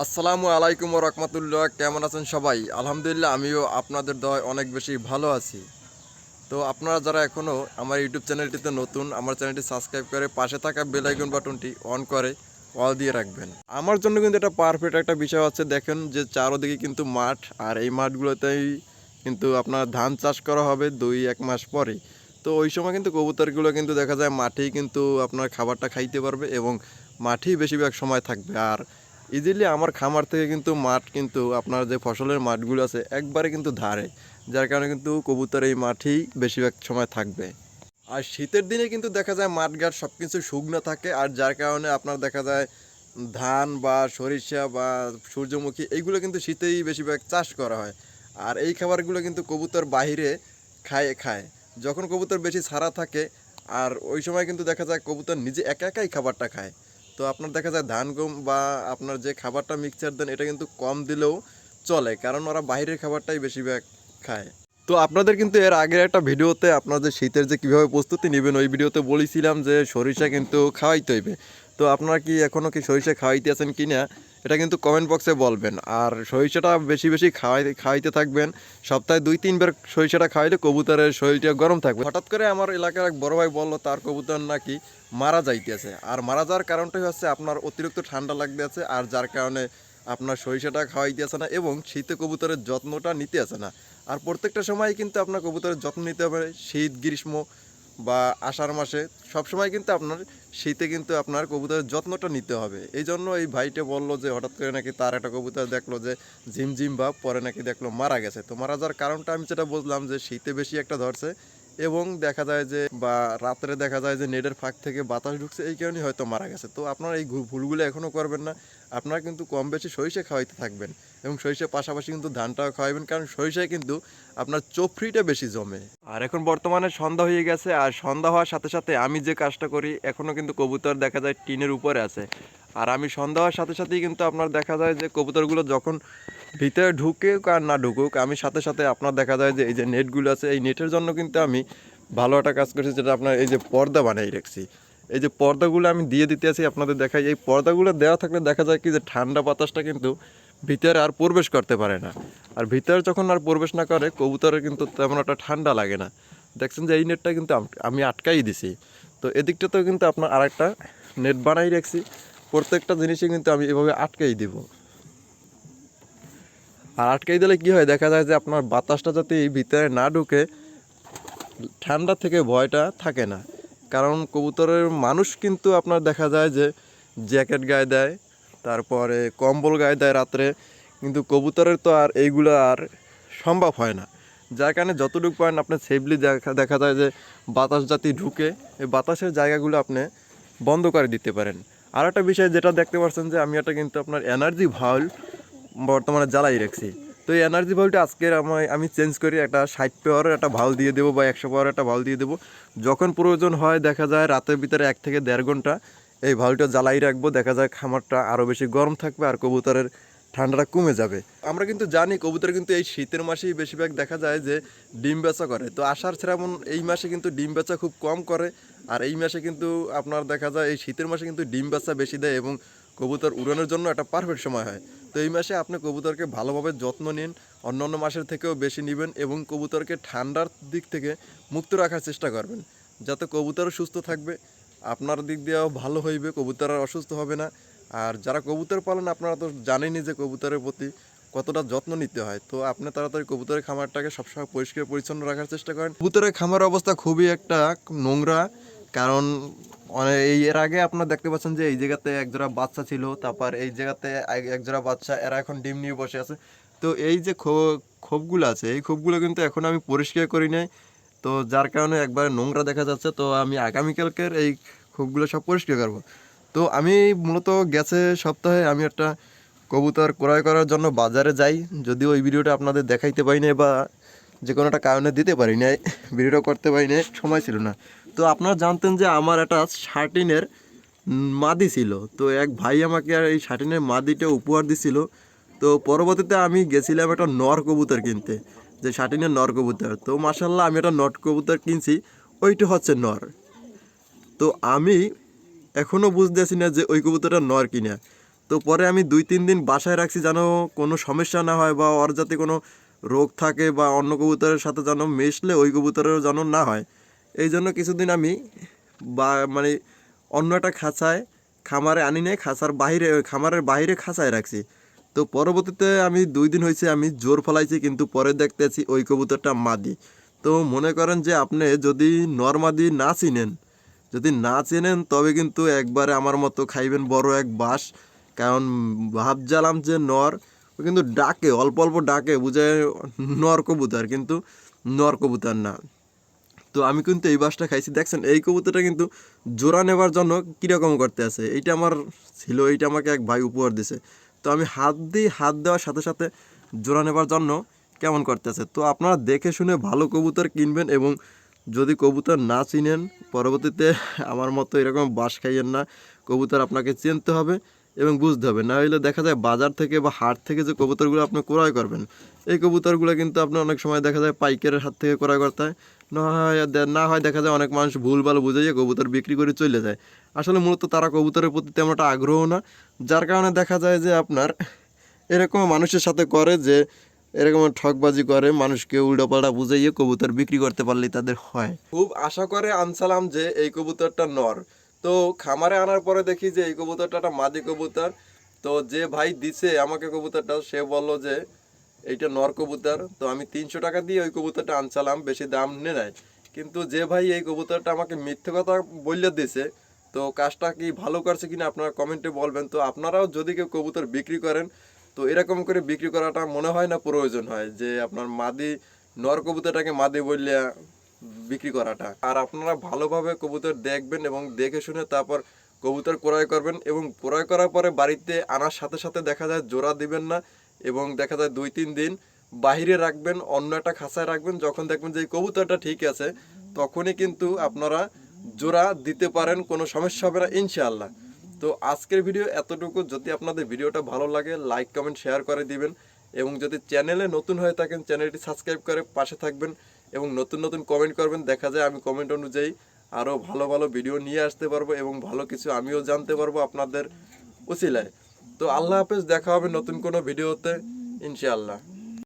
আসসালামু আলাইকুম রহমতুল্লাহ, কেমন আছেন সবাই? আলহামদুলিল্লাহ, আমিও আপনাদের দয় অনেক বেশি ভালো আছি। তো আপনারা যারা এখনও আমার ইউটিউব চ্যানেলটিতে নতুন, আমার চ্যানেলটি সাবস্ক্রাইব করে পাশে থাকা বেল আইকন বাটনটি অন করে অল দিয়ে রাখবেন। আমার জন্য কিন্তু এটা পারফেক্ট একটা বিষয় হচ্ছে, দেখেন যে চারোদিকে কিন্তু মাঠ, আর এই মাঠগুলোতেই কিন্তু আপনার ধান চাষ করা হবে দুই এক মাস পরে। তো ওই সময় কিন্তু কবুতরগুলো কিন্তু দেখা যায় মাঠেই কিন্তু আপনার খাবারটা খাইতে পারবে এবং মাঠেই বেশিরভাগ সময় থাকবে। আর ইজিলি আমার খামার থেকে কিন্তু মাঠ কিন্তু আপনার যে ফসলের মাঠগুলো আছে, একবারে কিন্তু ধারে। যার কারণে কিন্তু কবুতর এই মাঠেই বেশিরভাগ সময় থাকবে। আর শীতের দিনে কিন্তু দেখা যায় মাঠঘাট সব কিছু শুকনো থাকে, আর যার কারণে আপনার দেখা যায় ধান বা সরিষা বা সূর্যমুখী এইগুলো কিন্তু শীতেই বেশিরভাগ চাষ করা হয়। আর এই খাবারগুলো কিন্তু কবুতর বাহিরে খায় খায়। যখন কবুতর বেশি ছাড়া থাকে, আর ওই সময় কিন্তু দেখা যায় কবুতর নিজে একা একাই খাবারটা খায়। তো আপনার দেখা যায় ধান গম বা আপনার যে খাবারটা মিক্সচার দেন, এটা কিন্তু কম দিলেও চলে, কারণ ওরা বাইরের খাবারটাই বেশিরভাগ খায়। তো আপনাদের কিন্তু এর আগের একটা ভিডিওতে আপনাদের শীতের যে কীভাবে প্রস্তুতি নেবেন, ওই ভিডিওতে বলেছিলাম যে সরিষা কিন্তু খাওয়াইতে হইবে। তো আপনারা কি এখনও কি সরিষা খাওয়াইতে আছেন কি না এটা কিন্তু কমেন্ট বক্সে বলবেন। আর সরিষাটা বেশি বেশি খাওয়াই খাওয়াইতে থাকবেন। সপ্তাহে দুই, তিনবার সরিষাটা খাওয়াইলে কবুতরের শরীরটা গরম থাকবে। হঠাৎ করে আমার এলাকার এক বড় ভাই বলল, তার কবুতর নাকি মারা যাইতেছে। আর মারা যাওয়ার কারণটাই হচ্ছে আপনার অতিরিক্ত ঠান্ডা লাগতে আছে আর যার কারণে আপনার সরিষাটা খাওয়াইতে আছে না এবং শীতে কবুতরের যত্নটা নিতে আছে না। আর প্রত্যেকটা সময় কিন্তু আপনার কবুতরের যত্ন নিতে হবে। শীত, গ্রীষ্ম বা আষাঢ় মাসে সব সময় কিন্তু আপনার শীতে কিন্তু আপনার কবুতরের যত্নটা নিতে হবে। এই জন্য এই ভাইটা বলল যে হঠাৎ করে নাকি তার একটা কবুতর দেখল যে ঝিমঝিম ভাব, পরে নাকি দেখল মারা গেছে। তো মারা যাওয়ার কারণটা আমি যেটা বুঝলাম যে শীতে বেশি একটা ধরছে এবং দেখা যায় যে বা রাত্রে দেখা যায় যে নেটের ফাঁক থেকে বাতাস ঢুকছে, এই কারণেই হয়তো মারা গেছে। তো আপনারা এই ভুলগুলো এখনও করবেন না। আপনারা কিন্তু কম বেশি সরিষা খাওয়াইতে থাকবেন। এবং সরিষার পাশাপাশি কিন্তু ধানটাও খাওয়াবেন কারণ সরিষায় কিন্তু আপনার চোফরিটা বেশি জমে। আর এখন বর্তমানে সন্ধ্যা হয়ে গেছে, আর সন্ধ্যা হওয়ার সাথে সাথে আমি যে কাজটা করি এখনও কিন্তু কবুতর দেখা যায় টিনের উপরে আছে। আর আমি সন্ধ্যা হওয়ার সাথে সাথেই কিন্তু আপনার দেখা যায় যে কবুতরগুলো যখন ভিতরে ঢুকুক আর না ঢুকুক, আমি সাথে সাথে আপনার দেখা যায় যে এই যে নেটগুলো আছে, এই নেটের জন্য কিন্তু আমি ভালো একটা কাজ করছি, যেটা আপনার এই যে পর্দা বানিয়ে রাখছি। এই যে পর্দাগুলো আমি দিয়ে দিতে আছি, আপনাদের দেখাই, এই পর্দাগুলো দেওয়া থাকলে দেখা যায় কি যে ঠান্ডা বাতাসটা কিন্তু ভিতরে আর প্রবেশ করতে পারে না। আর ভিতরে যখন আর প্রবেশ না করে, কবুতরের কিন্তু তেমন একটা ঠান্ডা লাগে না। দেখছেন যে এই নেটটা কিন্তু আমি আটকাই দিছি। তো এদিকটাতেও কিন্তু আপনার আরেকটা নেট বানাই রাখছি। প্রত্যেকটা জিনিসই কিন্তু আমি এভাবে আটকাই দিব। আর আটকাই দিলে কি হয়? দেখা যায় যে আপনার বাতাসটা যাতে এই ভিতরে না ঢুকে, ঠান্ডা থেকে ভয়টা থাকে না। কারণ কবুতরের মানুষ কিন্তু আপনার দেখা যায় যে জ্যাকেট গায়ে দেয় তারপরে কম্বল গায়ে দেয় রাত্রে, কিন্তু কবুতরের তো আর এইগুলো আর সম্ভব হয় না। যার কারণে যতটুকু পারেন আপনার সেফলি দেখা দেখা যায় যে বাতাস জাতি ঢুকে, এই বাতাসের জায়গাগুলো আপনি বন্ধ করে দিতে পারেন। আর একটা বিষয় যেটা দেখতে পাচ্ছেন যে আমি এটা কিন্তু আপনার এনার্জি ভাউল বর্তমানে জ্বালাই রাখছি। তো এই এনার্জি ভাউলটা আজকের আমি আমি চেঞ্জ করি একটা ষাট পাওয়ারের একটা ভালো দিয়ে দেবো বা একশো পাওয়ারের একটা ভালো দিয়ে দেবো। যখন প্রয়োজন হয়, দেখা যায় রাতের ভিতরে এক থেকে দেড় ঘণ্টা এই ভাউলটা জ্বালাই রাখব, দেখা যায় খামারটা আরও বেশি গরম থাকবে আর কবুতরের ঠান্ডাটা কমে যাবে। আমরা কিন্তু জানি কবুতর কিন্তু এই শীতের মাসেই বেশিরভাগ দেখা যায় যে ডিম বেচা করে। তো আষাঢ় শ্রাবণ এই মাসে কিন্তু ডিম বেচা খুব কম করে আর এই মাসে কিন্তু আপনার দেখা যায় এই শীতের মাসে কিন্তু ডিম বেচা বেশি দেয় এবং কবুতর উড়ানোর জন্য একটা পারফেক্ট সময় হয়। তো এই মাসে আপনি কবুতরকে ভালোভাবে যত্ন নিন অন্য অন্য মাসের থেকেও বেশি নেবেন এবং কবুতরকে ঠান্ডার দিক থেকে মুক্ত রাখার চেষ্টা করবেন। যাতে কবুতর সুস্থ থাকবে আপনার দিক দিয়েও ভালো হইবে, কবুতর আর অসুস্থ হবে না। আর যারা কবুতর পালন, আপনারা তো জানেনই যে কবুতরের প্রতি কতটা যত্ন নিতে হয়। তো আপনি তাড়াতাড়ি কবুতরের খামারটাকে সবসময় পরিষ্কার, পরিচ্ছন্ন রাখার চেষ্টা করেন। কবুতরের খামার অবস্থা খুবই একটা নোংরা, কারণ এই এর আগে আপনারা দেখতে পাচ্ছেন যে এই জায়গাতে একজোড়া বাচ্চা ছিল, তারপর এই জায়গাতে একজোড়া বাচ্চা, এরা এখন ডিম নিয়ে বসে আছে। তো এই যে খোপগুলো আছে, এই খোপগুলো কিন্তু এখন আমি পরিষ্কার করি নাই। তো যার কারণে একবার নোংরা দেখা যাচ্ছে, তো আমি আগামীকালকের এই খোপগুলো সব পরিষ্কার করব। তো আমি মূলত গেছে সপ্তাহে আমি একটা কবুতর ক্রয় করার জন্য বাজারে যাই। যদিও ওই ভিডিওটা আপনাদের দেখাইতে পারি নাই বা যে কোনো একটা কারণে দিতে পারি নাই, ভিডিওটা করতে পারি নাই, সময় ছিল না। তো আপনারা জানতেন যে আমার একটা শার্টিনের মাদি ছিল। তো এক ভাই আমাকে আর এই শার্টিনের মাদিটা উপহার দিছিল। তো পরবর্তীতে আমি গেছিলাম একটা নর কবুতর কিনতে। যে শার্টিনের নর কবুতর। তো মাসাল্লাহ আমি একটা নট কবুতর কিনছি, ওইটা হচ্ছে নর। তো আমি এখনও বুঝতেছি না যে ওই কবুতরটা নর কিনা। তো তো পরে আমি দুই তিন দিন বাসায় রাখছি যেন কোনো সমস্যা না হয় বা ওর যাতে কোনো রোগ থাকে বা অন্য কবুতরের সাথে যেন মিশলে ওই কবুতরেরও যেন না হয়। এই জন্য কিছুদিন আমি বা মানে অন্য একটা খাঁচায় খামারে আনি নাই, খাঁচার বাইরে খামারের বাইরে খাঁচায় রাখছি। তো পরবর্তীতে আমি দুই দিন হয়েছে আমি জোর ফলাইছি, কিন্তু পরে দেখতেছি ওই কবুতরটা মাদি। তো মনে করেন যে আপনি যদি নর্মাদি না চিনেন, যদি না চেনেন, তবে কিন্তু একবারে আমার মতো খাইবেন বড় এক বাস। কারণ ভাবজালাম যে নর, ও কিন্তু ডাকে, অল্প অল্প ডাকে বুঝায় নর কবুতর, কিন্তু নর কবুতর না। তো আমি কিন্তু এই বাসটা খাইছি। দেখছেন, এই কবুতরটা কিন্তু জোড়া নেবার জন্য কীরকম করতে আছে? এইটা আমার ছিল, এইটা আমাকে এক ভাই উপহার দিছে। তো আমি হাত দিই, হাত দেওয়ার সাথে সাথে জোড়া নেবার জন্য কেমন করতেছে? তো আপনারা দেখে শুনে ভালো কবুতর কিনবেন এবং যদি কবুতর না চিনেন, পরবর্তীতে আমার মতো এরকম বাস খাইয়েন না, কবুতর আপনাকে চিনতে হবে এবং বুঝতে হবে। না হলে দেখা যায় বাজার থেকে বা হাট থেকে যে কবুতরগুলো আপনি ক্রয় করবেন, এই কবুতরগুলো কিন্তু আপনার অনেক সময় দেখা যায় পাইকারের হাত থেকে ক্রয় করতে হয়। না হয় না হয় দেখা যায় অনেক মানুষ ভুল ভুলভাল বুঝাইয়ে কবুতর বিক্রি করে চলে যায়। আসলে মূলত তারা কবুতরের প্রতি তেমন একটা আগ্রহ না, যার কারণে দেখা যায় যে আপনার এরকম মানুষের সাথে করে যে এরকম ঠকবাজি করে, মানুষকে উল্টোপাল্টা বুঝাইয়ে কবুতর বিক্রি করতে পারলে তাদের হয়। খুব আশা করে আনসালাম যে এই কবুতরটা নর। তো খামারে আনার পরে দেখি যে এই কবুতরটা একটা মাদি কবুতর। তো যে ভাই দিছে আমাকে কবুতরটা, সে বলল যে এইটা নর কবুতর, তো আমি তিনশো টাকা দিয়ে ওই কবুতরটা আনছিলাম, বেশি দাম নে নাই। কিন্তু যে ভাই এই কবুতরটা আমাকে মিথ্যে কথা বললে দিছে, তো কাজটা কি ভালো করছে কিনা আপনারা কমেন্টে বলবেন। তো আপনারাও যদি কেউ কবুতর বিক্রি করেন, তো এরকম করে বিক্রি করাটা মনে হয় না প্রয়োজন হয়, যে আপনার মাদি, নর কবুতরটাকে মাদি বললে বিক্রি করাটা। আর আপনারা ভালোভাবে কবুতর দেখবেন এবং দেখে শুনে তারপর কবুতর ক্রয় করবেন এবং ক্রয় করার পরে বাড়িতে আনার সাথে সাথে দেখা যায় জোড়া দিবেন না এবং দেখা যায় দুই, তিন দিন বাহিরে রাখবেন, অন্য একটা খাঁচায় রাখবেন, যখন দেখবেন যে কবুতরটা ঠিক আছে, তখনই কিন্তু আপনারা জোড়া দিতে পারেন, কোনো সমস্যা হবে না, ইনশাআল্লাহ। তো আজকের ভিডিও এতটুকু। যদি আপনাদের ভিডিওটা ভালো লাগে, লাইক, কমেন্ট, শেয়ার করে দিবেন এবং যদি চ্যানেলে নতুন হয়ে থাকেন, চ্যানেলটি সাবস্ক্রাইব করে পাশে থাকবেন এবং নতুন নতুন কমেন্ট করবেন, দেখা যায় আমি কমেন্ট অনুযায়ী আরও ভালো ভালো ভিডিও নিয়ে আসতে পারব এবং ভালো কিছু আমিও জানতে পারব আপনাদের উচিলায়। তো আল্লাহ হাফেজ দেখা হবে নতুন কোনো ভিডিওতে ইনশাআল্লাহ।